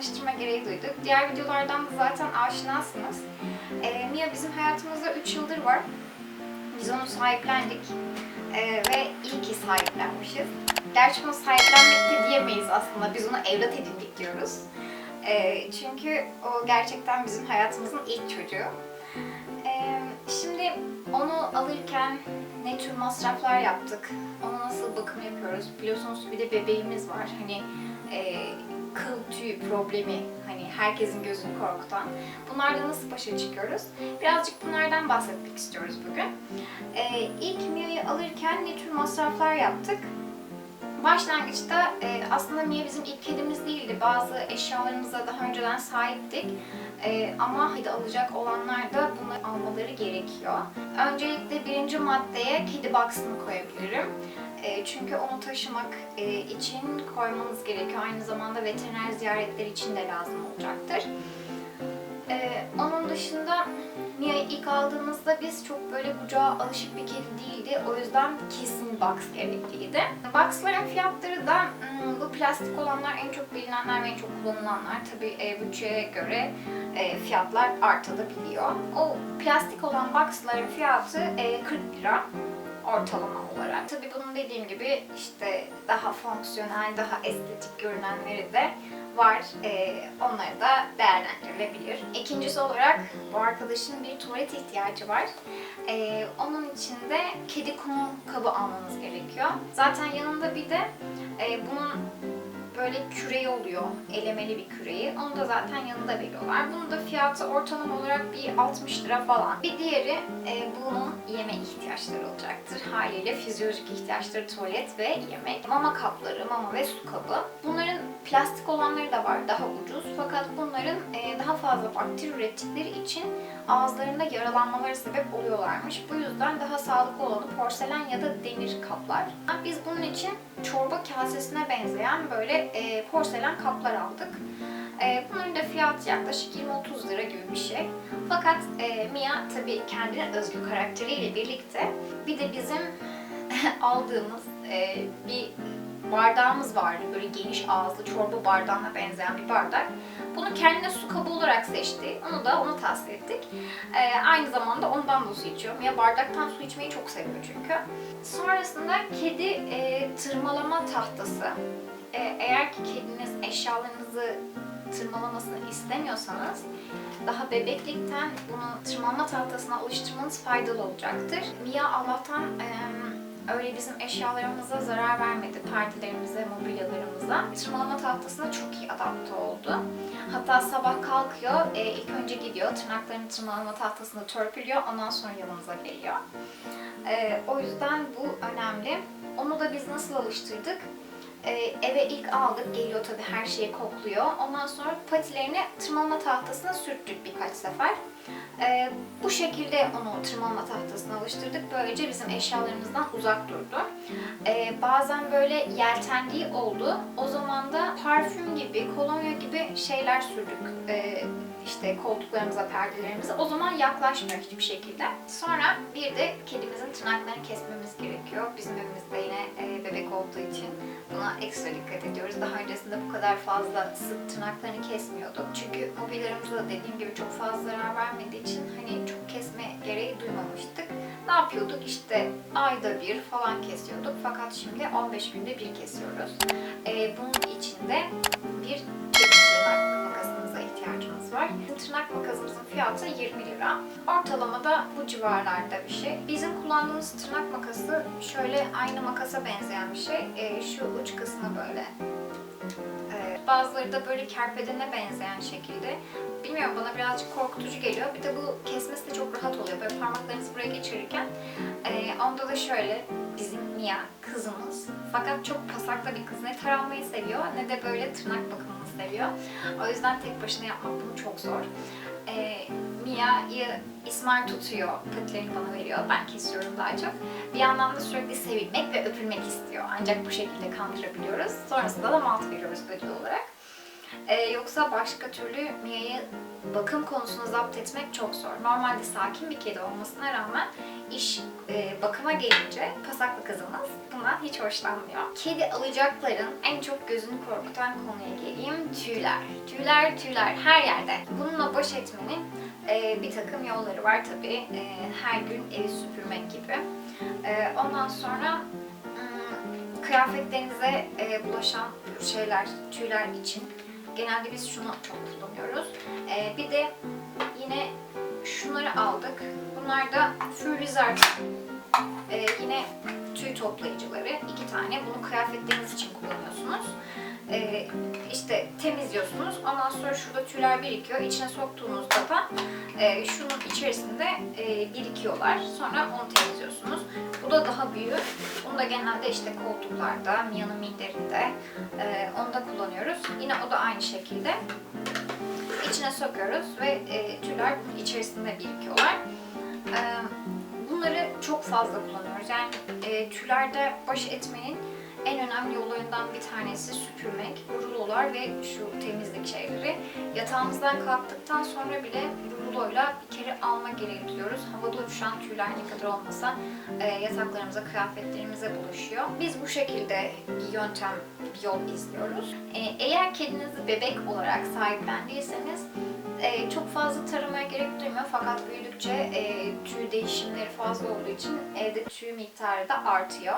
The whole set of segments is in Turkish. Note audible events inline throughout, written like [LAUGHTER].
tanıştırma gereği duyduk. Diğer videolardan da zaten aşinasınız. E, Mia bizim hayatımızda 3 yıldır var. Biz onu sahiplendik E, ve iyi ki sahiplenmişiz. Gerçi onu sahiplenmek de diyemeyiz aslında. Biz onu evlat edindik diyoruz. E, çünkü o gerçekten bizim hayatımızın ilk çocuğu. E, şimdi onu alırken ne tür masraflar yaptık, ona nasıl bakım yapıyoruz. Biliyorsunuz bir de bebeğimiz var. Hani e, kıl tüy problemi, hani herkesin gözünü korkutan. Bunlarla nasıl başa çıkıyoruz? Birazcık bunlardan bahsetmek istiyoruz bugün. E, ilk Mia'yı alırken ne tür masraflar yaptık? Başlangıçta e, aslında Mia bizim ilk kedimiz değildi. Bazı eşyalarımıza daha önceden sahiptik. E, ama hadi alacak olanlar da bunları almaları gerekiyor. Öncelikle birinci maddeye kedi box'ını koyabilirim. E, çünkü onu taşımak e, için koymanız gerekiyor. Aynı zamanda veteriner ziyaretleri için de lazım olacaktır. E, onun dışında Mia'yı ilk aldığımızda biz çok böyle kucağa alışık bir kedi değildi. O yüzden kesin box gerekliydi. Boxların fiyatları da hmm, bu plastik olanlar en çok bilinenler ve en çok kullanılanlar. Tabii e, bütçeye göre e, fiyatlar artabiliyor. O plastik olan boxların fiyatı e, 40 lira ortalama olarak. Tabii bunun dediğim gibi işte daha fonksiyonel, daha estetik görünenleri de var. Ee, onları da değerlendirilebilir. İkincisi olarak bu arkadaşın bir tuvalet ihtiyacı var. Ee, onun için de kedi kumu kabı almanız gerekiyor. Zaten yanında bir de e, bunun böyle küreği oluyor. Elemeli bir küreği. Onu da zaten yanında veriyorlar. Bunun da fiyatı ortalama olarak bir 60 lira falan. Bir diğeri e, bunun yeme ihtiyaçları olacaktır. Haliyle fizyolojik ihtiyaçları tuvalet ve yemek. Mama kapları, mama ve su kabı. Bunların plastik olanları da var. Daha ucuz. Fakat bunların e, daha fazla bakteri ürettikleri için ağızlarında yaralanmaları sebep oluyorlarmış. Bu yüzden daha sağlıklı olanı porselen ya da demir kaplar. Biz bunun için çorba kasesine benzeyen böyle e, porselen kaplar aldık. E, bunların da fiyatı yaklaşık 20-30 lira gibi bir şey. Fakat e, Mia tabii kendine özgü karakteriyle birlikte bir de bizim [LAUGHS] aldığımız e, bir bardağımız vardı. Böyle geniş ağızlı çorba bardağına benzeyen bir bardak. Bunu kendine su kabı olarak seçti. Onu da ona tavsiye ettik. Ee, aynı zamanda ondan da su içiyorum. Ya bardaktan su içmeyi çok seviyor çünkü. Sonrasında kedi e, tırmalama tahtası. E, eğer ki kediniz eşyalarınızı tırmalamasını istemiyorsanız daha bebeklikten bunu tırmalama tahtasına alıştırmanız faydalı olacaktır. Mia Allah'tan e, öyle bizim eşyalarımıza zarar vermedi. Perdelerimize, mobilyalarımıza. Tırmalama tahtasına çok iyi adapte oldu. Hatta sabah kalkıyor, e, ilk önce gidiyor, tırnaklarını tırmalama tahtasında törpülüyor, ondan sonra yanımıza geliyor. E, o yüzden bu önemli. Onu da biz nasıl alıştırdık? E, eve ilk aldık, geliyor tabii her şeyi kokluyor. Ondan sonra patilerini tırmalama tahtasına sürttük birkaç sefer. Ee, bu şekilde onu tırmanma tahtasına alıştırdık. Böylece bizim eşyalarımızdan uzak durdu. Ee, bazen böyle yeltendiği oldu. O zaman da parfüm gibi, kolonya gibi şeyler sürdük. Ee, işte koltuklarımıza, perdelerimize. O zaman yaklaşmıyor hiçbir şekilde. Sonra bir de kedimizin tırnaklarını kesmemiz gerekiyor. Bizim evimizde yine e, bebek olduğu için buna ekstra dikkat ediyoruz. Daha öncesinde bu kadar fazla sık tırnaklarını kesmiyorduk. Çünkü mobilyalarımıza da dediğim gibi çok fazla zarar vermediği için hani çok kesme gereği duymamıştık. Ne yapıyorduk? İşte ayda bir falan kesiyorduk. Fakat şimdi 15 günde bir kesiyoruz. Ee, bunun için de bir kedi tırnak var. Tırnak makasımızın fiyatı 20 lira. Ortalama da bu civarlarda bir şey. Bizim kullandığımız tırnak makası şöyle aynı makasa benzeyen bir şey. Ee, şu uç kısmı böyle ee, Bazıları da böyle kerpedene benzeyen şekilde. Bilmiyorum bana birazcık korkutucu geliyor. Bir de bu kesmesi de çok rahat oluyor. Böyle parmaklarınızı buraya geçirirken. Ee, onda da şöyle bizim Mia kızımız. Fakat çok pasaklı bir kız. Ne taranmayı seviyor ne de böyle tırnak bakımını seviyor. O yüzden tek başına yapmak bunu çok zor. Ee, Mia'yı İsmail tutuyor, patilerini bana veriyor. Ben kesiyorum daha çok. Bir yandan da sürekli sevilmek ve öpülmek istiyor. Ancak bu şekilde kandırabiliyoruz. Sonrasında da malt veriyoruz ödül olarak. Ee, yoksa başka türlü Mia'yı bakım konusunda zapt etmek çok zor. Normalde sakin bir kedi olmasına rağmen iş e, bakıma gelince pasaklı kızımız bundan hiç hoşlanmıyor. Kedi alacakların en çok gözünü korkutan konuya geleyim. Tüyler. Tüyler, tüyler her yerde. Bununla baş etmenin e, bir takım yolları var tabii. E, her gün evi süpürmek gibi. E, ondan sonra hmm, kıyafetlerinize e, bulaşan şeyler, tüyler için genelde biz şunu çok kullanıyoruz. E, bir de yine şunları aldık. Bunlar da Furizard e, yine tüy toplayıcıları. iki tane. Bunu kıyafetleriniz için kullanıyorsunuz. E, işte temizliyorsunuz. Ondan sonra şurada tüyler birikiyor. İçine soktuğunuzda da e, şunun içerisinde e, birikiyorlar. Sonra onu temizliyorsunuz. Bu da daha büyük. Bunu da genelde işte koltuklarda, Mia'nın minderinde e, onu da kullanıyoruz. Yine o da aynı şekilde içine sokuyoruz ve e, tüyler bunun içerisinde birikiyorlar. E, bunları çok fazla kullanıyoruz. Yani e, tüylerde baş etmenin en önemli yollarından bir tanesi süpürmek, rulolar ve şu temizlik şeyleri. Yatağımızdan kalktıktan sonra bile ruloyla bir kere alma gereği duyuyoruz. Havada uçuşan tüyler ne kadar olmasa e, yataklarımıza, kıyafetlerimize bulaşıyor. Biz bu şekilde bir yöntem, bir yol izliyoruz. E, eğer kedinizi bebek olarak sahiplendiyseniz e, çok fazla taramaya gerek duymuyor fakat büyüdükçe e, tüy değişimleri fazla olduğu için evde tüy miktarı da artıyor.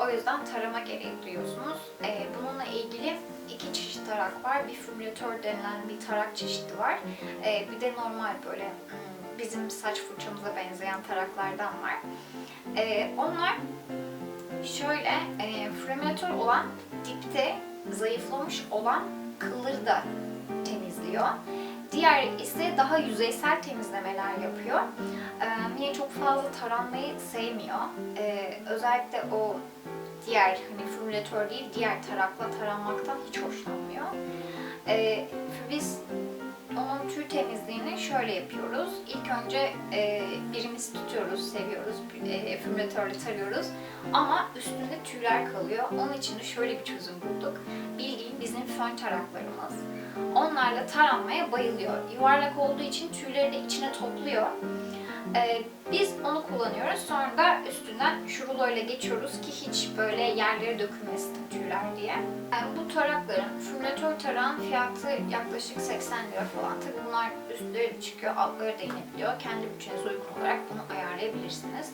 O yüzden tarama gereği duyuyorsunuz. E, bununla ilgili iki çeşit tarak var. Bir fümülatör denilen bir tarak çeşidi var. E, bir de normal böyle hmm, bizim saç fırçamıza benzeyen taraklardan var. E, onlar şöyle e, fümülatör olan dipte zayıflamış olan kılları da temizliyor. Diğer ise daha yüzeysel temizlemeler yapıyor. Ee, Mia çok fazla taranmayı sevmiyor. Ee, özellikle o diğer hani fümülatör değil diğer tarakla taranmaktan hiç hoşlanmıyor. Ee, biz onun tüy temizliğini şöyle yapıyoruz. İlk önce e, birimiz tutuyoruz, seviyoruz, e, fümülatörle tarıyoruz. Ama üstünde tüyler kalıyor. Onun için de şöyle bir çözüm bulduk. Bildiğin bizim fön taraklarımız. Onlarla taranmaya bayılıyor. Yuvarlak olduğu için tüyleri de içine topluyor. Ee, biz onu kullanıyoruz. Sonra da üstünden şu ruloyla geçiyoruz ki hiç böyle yerlere dökülmesin tüyler diye. Yani bu tarakların, fümülatör tarağın fiyatı yaklaşık 80 lira falan. Tabii bunlar üstleri çıkıyor, altları da inebiliyor. Kendi bütçenize uygun olarak bunu ayarlayabilirsiniz.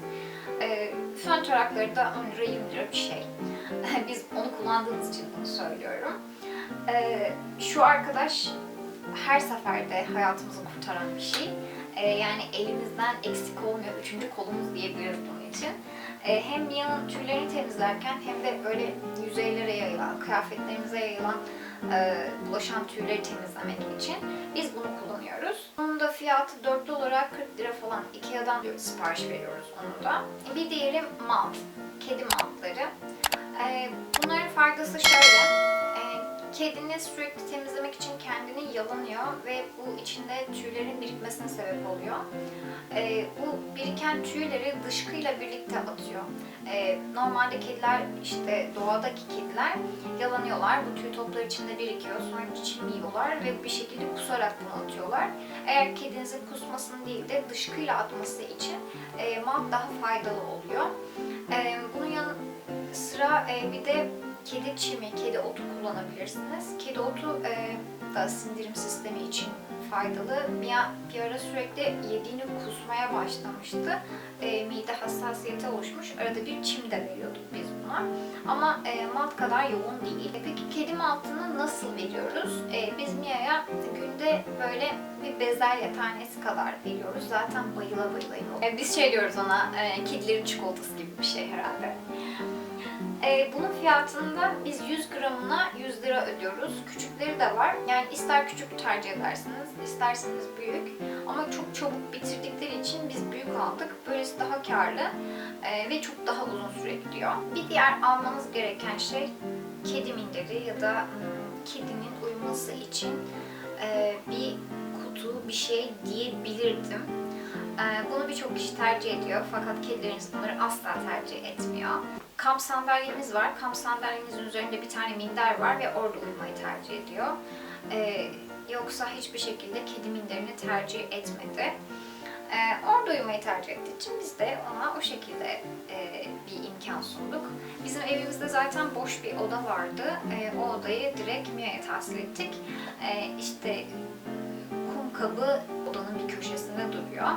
Ee, fön tarakları da 10 lira 20 lira bir şey. [LAUGHS] Biz onu kullandığımız için bunu söylüyorum. Ee, şu arkadaş her seferde hayatımızı kurtaran bir şey. Ee, yani elimizden eksik olmuyor. Üçüncü kolumuz diyebiliriz bunun için. Ee, hem Mia'nın tüylerini temizlerken hem de böyle yüzeylere yayılan, kıyafetlerimize yayılan e, bulaşan tüyleri temizlemek için biz bunu kullanıyoruz. Bunun da fiyatı dörtlü olarak 40 lira falan. Ikea'dan sipariş veriyoruz onu da. Bir diğeri malt. Kedi maltları. Ee, bunların faydası şöyle. Kediniz sürekli temizlemek için kendini yalanıyor ve bu içinde tüylerin birikmesine sebep oluyor. Ee, bu biriken tüyleri dışkıyla birlikte atıyor. Ee, normalde kediler işte doğadaki kediler yalanıyorlar. Bu tüy topları içinde birikiyor. Sonra çiğniyorlar ve bir şekilde kusarak bunu atıyorlar. Eğer kedinizin kusmasını değil de dışkıyla atması için e, malt daha faydalı oluyor. E, bunun yanı sıra e, bir de kedi çimi, kedi otu kullanabilirsiniz. Kedi otu e, da sindirim sistemi için faydalı. Bir, bir ara sürekli yediğini kusmaya başlamıştı. E, mide hassasiyeti oluşmuş. Arada bir çim de veriyorduk biz buna. Ama e, malt kadar yoğun değil. E, peki kedi maltını nasıl veriyoruz? E, biz Mia'ya günde böyle bir bezelye tanesi kadar veriyoruz. Zaten bayıla bayıla yiyor. E, biz şey diyoruz ona, e, kedilerin çikolatası gibi bir şey herhalde. E, bunun fiyatında biz 100 gramına 100 lira ödüyoruz. Küçükleri de var. Yani ister küçük tercih edersiniz, isterseniz büyük. Ama çok çabuk bitirdikleri için biz büyük aldık. Böylesi daha karlı e, ve çok daha uzun süre gidiyor. Bir diğer almanız gereken şey kedi minderi ya da hmm, kedinin uyuması için e, bir kutu bir şey diyebilirdim. Bunu birçok kişi tercih ediyor fakat kedileriniz bunları asla tercih etmiyor. Kamp sandalyemiz var. Kamp sandalyemizin üzerinde bir tane minder var ve orada uyumayı tercih ediyor. Ee, yoksa hiçbir şekilde kedi minderini tercih etmedi. Ee, orada uyumayı tercih ettiği için biz de ona o şekilde e, bir imkan sunduk. Bizim evimizde zaten boş bir oda vardı. Ee, o odayı direkt Mia'ya tahsil ettik. Ee, işte kum kabı odanın bir köşesinde duruyor.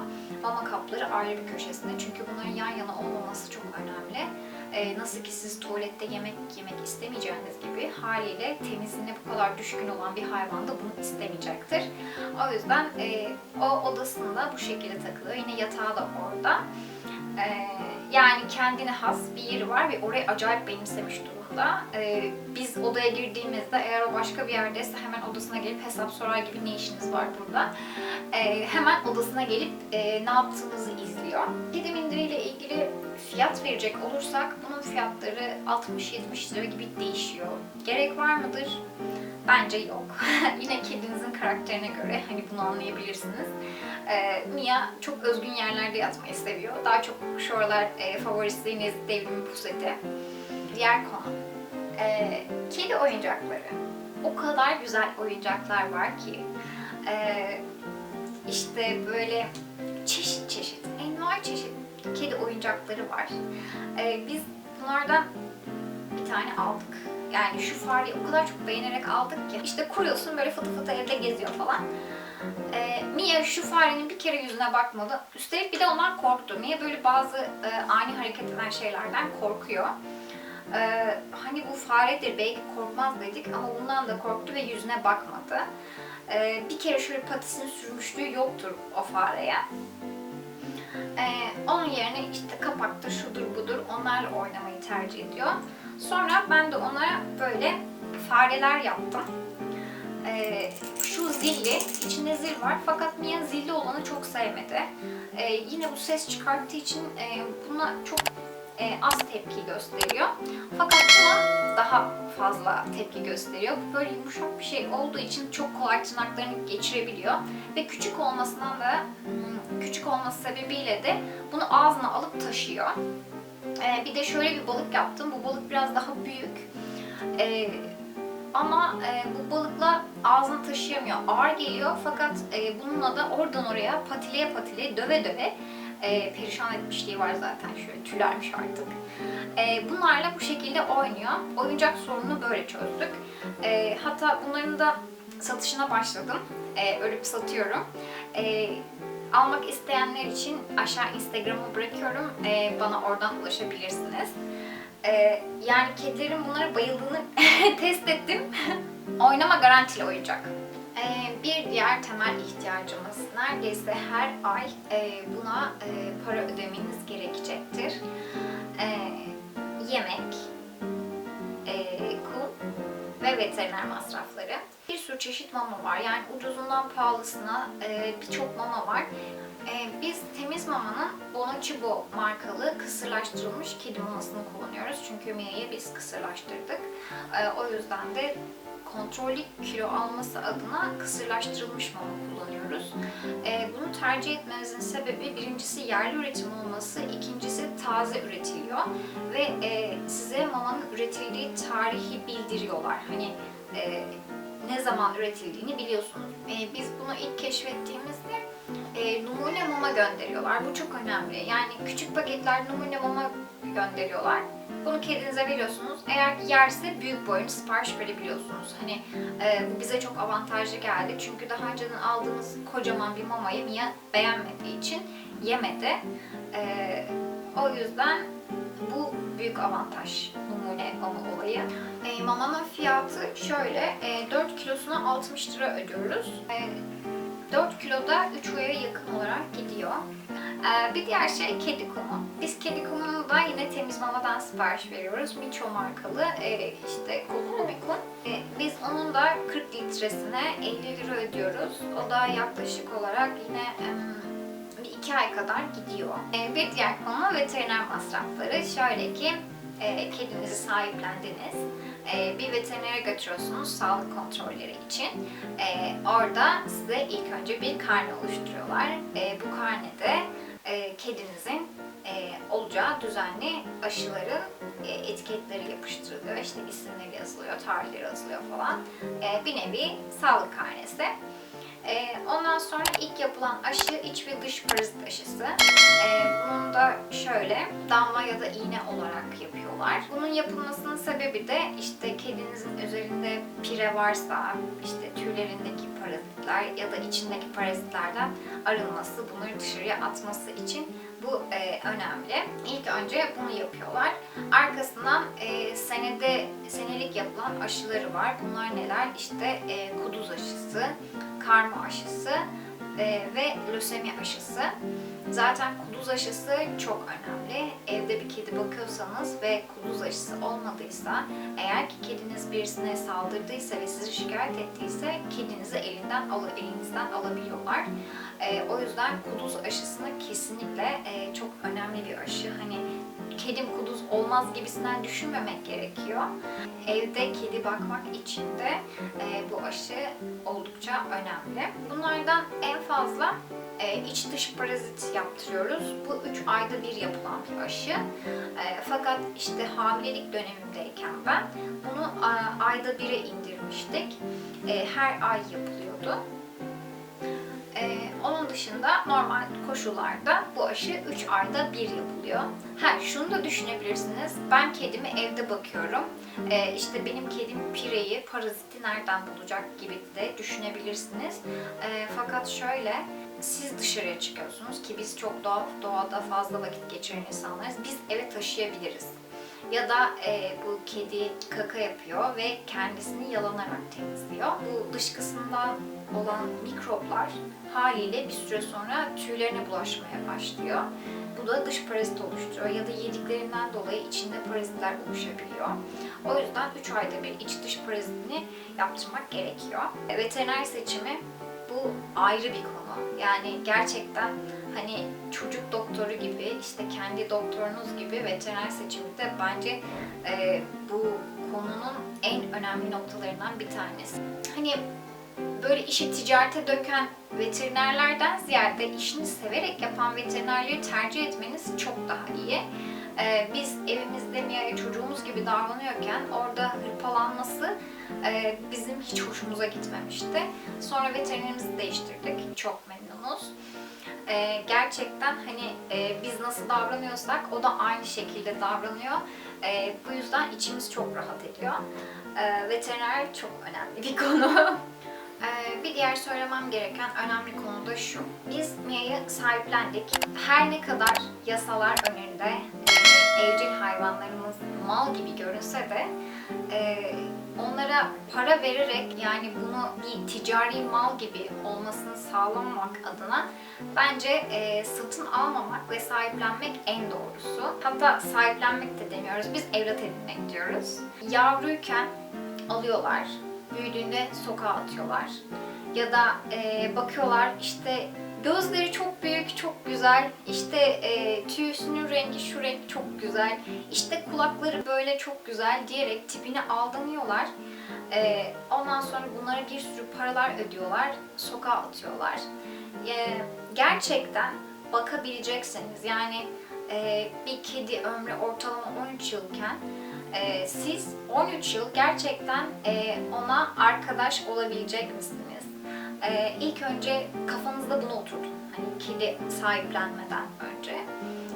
Mama kapları ayrı bir köşesinde çünkü bunların yan yana olmaması çok önemli. Ee, nasıl ki siz tuvalette yemek yemek istemeyeceğiniz gibi haliyle temizliğine bu kadar düşkün olan bir hayvan da bunu istemeyecektir. O yüzden e, o odasında bu şekilde takılıyor. Yine yatağı da orada. Ee, yani kendine has bir yeri var ve orayı acayip benimsemiş durumda. Ee, biz odaya girdiğimizde eğer o başka bir yerdeyse hemen odasına gelip hesap sorar gibi ne işiniz var burada. Ee, hemen odasına gelip e, ne yaptığımızı izliyor. Kedi minderiyle ilgili fiyat verecek olursak bunun fiyatları 60-70 lira gibi değişiyor. Gerek var mıdır? Bence yok. [LAUGHS] Yine kedinizin karakterine göre hani bunu anlayabilirsiniz. Ee, Mia çok özgün yerlerde yatmayı seviyor. Daha çok şu aralar e, favorisi yine devrimin puseti. Diğer konu. Ee, kedi oyuncakları. O kadar güzel oyuncaklar var ki. Ee, işte böyle çeşit çeşit, envai çeşit kedi oyuncakları var. Ee, biz bunlardan bir tane aldık. Yani şu fareyi o kadar çok beğenerek aldık ki. İşte kuruyorsun böyle fıtı fıtı evde geziyor falan. Ee, Mia şu farenin bir kere yüzüne bakmadı. Üstelik bir de ondan korktu. Mia böyle bazı e, ani hareket eden şeylerden korkuyor. Ee, hani bu faredir belki korkmaz dedik ama bundan da korktu ve yüzüne bakmadı. Ee, bir kere şöyle patisini sürmüşlüğü yoktur o fareye. Ee, onun yerine işte kapaktır, şudur budur onlarla oynamayı tercih ediyor. Sonra ben de onlara böyle fareler yaptım. Ee, şu zilli, içinde zil var fakat Mia zilli olanı çok sevmedi. Ee, yine bu ses çıkarttığı için e, buna çok e, az tepki gösteriyor. Fakat buna daha fazla tepki gösteriyor. Böyle yumuşak bir şey olduğu için çok kolay tırnaklarını geçirebiliyor. Ve küçük olmasından da hmm, küçük olması sebebiyle de bunu ağzına alıp taşıyor. Ee, bir de şöyle bir balık yaptım. Bu balık biraz daha büyük. Ee, ama e, bu balıkla ağzına taşıyamıyor. Ağır geliyor fakat e, bununla da oradan oraya patileye patileye döve döve e, perişan etmişliği var zaten. Şöyle tülermiş artık. E, bunlarla bu şekilde oynuyor. Oyuncak sorununu böyle çözdük. E, hatta bunların da satışına başladım. E, örüp satıyorum. E, almak isteyenler için aşağı Instagram'ı bırakıyorum. E, bana oradan ulaşabilirsiniz. E, yani kedilerin bunlara bayıldığını [LAUGHS] test ettim. Oynama garantili oyuncak. Ee, bir diğer temel ihtiyacımız neredeyse her ay e, buna e, para ödemeniz gerekecektir. Ee, yemek, e, kum ve veteriner masrafları. Bir sürü çeşit mama var. Yani ucuzundan pahalısına e, birçok mama var. E, biz temiz mamanın Bonochibo markalı kısırlaştırılmış kedi mamasını kullanıyoruz. Çünkü Mia'yı biz kısırlaştırdık. E, o yüzden de kontrollü kilo alması adına kısırlaştırılmış mama kullanıyoruz. E, bunu tercih etmenizin sebebi birincisi yerli üretim olması, ikincisi taze üretiliyor ve e, size mamanın üretildiği tarihi bildiriyorlar. Hani e, ne zaman üretildiğini biliyorsunuz. E, biz bunu ilk keşfettiğimizde e, numune mama gönderiyorlar. Bu çok önemli. Yani küçük paketler numune mama gönderiyorlar. Bunu kedinize veriyorsunuz. Eğer yerse büyük boyunu sipariş verebiliyorsunuz. Hani e, bu bize çok avantajlı geldi. Çünkü daha önceden aldığımız kocaman bir mamayı Mia beğenmediği için yemedi. E, o yüzden bu büyük avantaj numune mama olayı. E, mamanın fiyatı şöyle. E, 4 kilosuna 60 lira ödüyoruz. E, 4 kiloda 3 oya yakın olarak gidiyor. Ee, bir diğer şey kedi kumu. Biz kedi kumunu yine temiz mamadan sipariş veriyoruz. Miço markalı e, işte kokulu bir kum. E, biz onun da 40 litresine 50 lira ödüyoruz. O da yaklaşık olarak yine bir iki ay kadar gidiyor. E, bir diğer konu veteriner masrafları. Şöyle ki kedinizi sahiplendiniz. Bir veterinere götürüyorsunuz sağlık kontrolleri için. Orada size ilk önce bir karne oluşturuyorlar. Bu karnede e, kedinizin e, olacağı düzenli aşıların e, etiketleri yapıştırılıyor. İşte isimleri yazılıyor, tarihleri yazılıyor falan. E, bir nevi sağlık karnesi. E, ondan sonra ilk yapılan aşı iç ve dış parazit aşısı. E, bunun da şöyle damla ya da iğne olarak yapıyorlar. Bunun yapılmasının sebebi de işte kedinizin üzerinde pire varsa, işte tüylerindeki parazitler ya da içindeki parazitlerden arınması, bunları dışarıya atması için bu e, önemli. İlk önce bunu yapıyorlar. Arkasından e, senede senelik yapılan aşıları var. Bunlar neler? İşte e, kuduz aşısı, karma aşısı e, ve lösemi aşısı. Zaten kuduz aşısı çok önemli. Evde bir kedi bakıyorsanız ve kuduz aşısı olmadıysa, eğer ki kediniz birisine saldırdıysa ve sizi şikayet ettiyse kedinizi elinden al elinizden alabiliyorlar. E, o yüzden kuduz aşısını kesinlikle e, çok önemli bir aşı. Hani kedim kuduz olmaz gibisinden düşünmemek gerekiyor. Evde kedi bakmak için de e, bu aşı oldukça önemli. Bunlardan en fazla e, iç dış parazit yaptırıyoruz. Bu 3 ayda bir yapılan bir aşı. E, fakat işte hamilelik dönemimdeyken ben bunu e, ayda bire indirmiştik. E, her ay yapılıyordu. Ee, onun dışında normal koşullarda bu aşı 3 ayda bir yapılıyor. Ha şunu da düşünebilirsiniz. Ben kedimi evde bakıyorum. Ee, işte benim kedim pireyi, paraziti nereden bulacak gibi de düşünebilirsiniz. Ee, fakat şöyle siz dışarıya çıkıyorsunuz ki biz çok doğa, doğada fazla vakit geçiren insanlarız. Biz eve taşıyabiliriz. Ya da e, bu kedi kaka yapıyor ve kendisini yalanarak temizliyor. Bu dışkısından olan mikroplar haliyle bir süre sonra tüylerine bulaşmaya başlıyor. Bu da dış parazit oluşturuyor ya da yediklerinden dolayı içinde parazitler oluşabiliyor. O yüzden 3 ayda bir iç dış parazitini yaptırmak gerekiyor. E, Veteriner seçimi bu ayrı bir konu. Yani gerçekten hani çocuk doktoru gibi işte kendi doktorunuz gibi veteriner seçimi de bence e, bu konunun en önemli noktalarından bir tanesi. Hani böyle işi ticarete döken veterinerlerden ziyade işini severek yapan veterinerleri tercih etmeniz çok daha iyi. Ee, biz evimizde Mia'ya çocuğumuz gibi davranıyorken orada hırpalanması e, bizim hiç hoşumuza gitmemişti. Sonra veterinerimizi değiştirdik. Çok memnunuz. Ee, gerçekten hani e, biz nasıl davranıyorsak o da aynı şekilde davranıyor. Ee, bu yüzden içimiz çok rahat ediyor. Ee, veteriner çok önemli bir [LAUGHS] konu. Ee, bir diğer söylemem gereken önemli konu da şu. Biz Mia'yı sahiplendik. Her ne kadar yasalar önünde e, evcil hayvanlarımız mal gibi görünse de e, onlara para vererek yani bunu bir ticari mal gibi olmasını sağlamamak adına bence e, satın almamak ve sahiplenmek en doğrusu. Hatta sahiplenmek de demiyoruz, biz evlat edinmek diyoruz. Yavruyken alıyorlar, büyüdüğünde sokağa atıyorlar. Ya da e, bakıyorlar işte gözleri çok büyük, çok güzel. İşte e, tüyüsünün rengi şu renk çok güzel. İşte kulakları böyle çok güzel diyerek tipine aldanıyorlar. E, ondan sonra bunlara bir sürü paralar ödüyorlar, sokağa atıyorlar. E, gerçekten bakabilecekseniz yani e, bir kedi ömrü ortalama 13 yılken e, siz 13 yıl gerçekten e, ona arkadaş olabilecek misiniz? E, ilk önce kafanızda bunu oturtun. Hani kedi sahiplenmeden önce.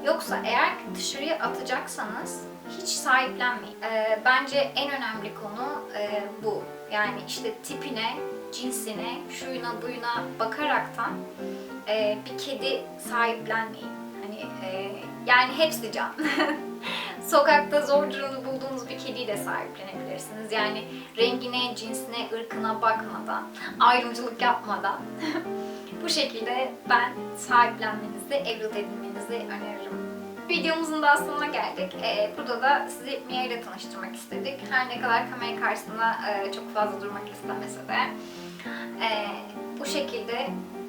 Yoksa eğer dışarıya atacaksanız hiç sahiplenmeyin. E, bence en önemli konu e, bu. Yani işte tipine, cinsine, şuyuna buyuna bakaraktan e, bir kedi sahiplenmeyin. Hani e, yani hepsi can. [LAUGHS] Sokakta zor durumda bulduğunuz bir kediyi de sahiplenebilirsiniz. Yani rengine, cinsine, ırkına bakmadan, ayrımcılık yapmadan [LAUGHS] bu şekilde ben sahiplenmenizi, evlat edinmenizi öneririm. Videomuzun daha sonuna geldik. Ee, burada da sizi Mia ile tanıştırmak istedik. Her ne kadar kamera karşısında e, çok fazla durmak istemese de. Ee, bu şekilde e,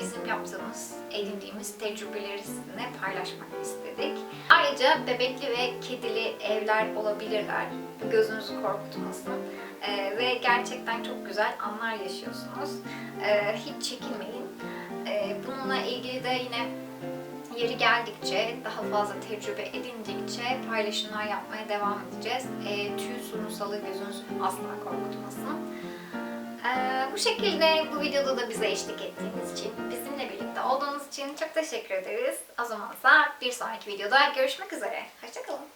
bizim yaptığımız, edindiğimiz tecrübeleri sizinle paylaşmak istedik. Ayrıca bebekli ve kedili evler olabilirler. Gözünüzü korkutmasın. E, ve gerçekten çok güzel anlar yaşıyorsunuz. E, hiç çekinmeyin. E, bununla ilgili de yine yeri geldikçe, daha fazla tecrübe edindikçe paylaşımlar yapmaya devam edeceğiz. E, tüy sunumsalı gözünüzü asla korkutmasın. Ee, bu şekilde bu videoda da bize eşlik ettiğiniz için, bizimle birlikte olduğunuz için çok teşekkür ederiz. O zamansa bir sonraki videoda görüşmek üzere. Hoşçakalın.